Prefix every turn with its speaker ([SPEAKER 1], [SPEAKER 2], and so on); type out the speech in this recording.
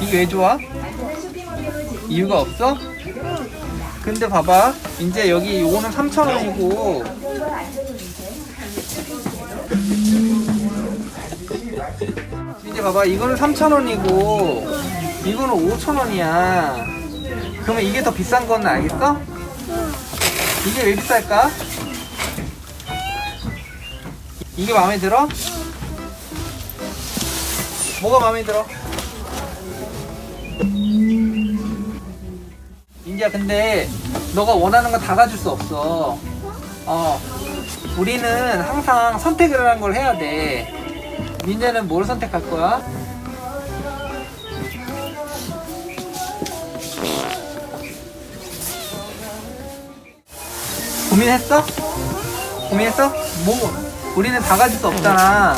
[SPEAKER 1] 이게 왜 좋아? 이유가 없어? 근데 봐봐 이제 여기 요거는 3,000원이고 이제 봐봐 이거는 3,000원이고 이거는 5,000원이야 그러면 이게 더 비싼 건 알겠어? 이게 왜 비쌀까? 이게 마음에 들어? 뭐가 마음에 들어? 인지야 근데 너가 원하는 거 다 가질 수 없어 어 우리는 항상 선택을 하는 걸 해야 돼 민재는 뭘 선택할 거야? 고민했어? 고민했어? 뭐 우리는 다 가질 수 없잖아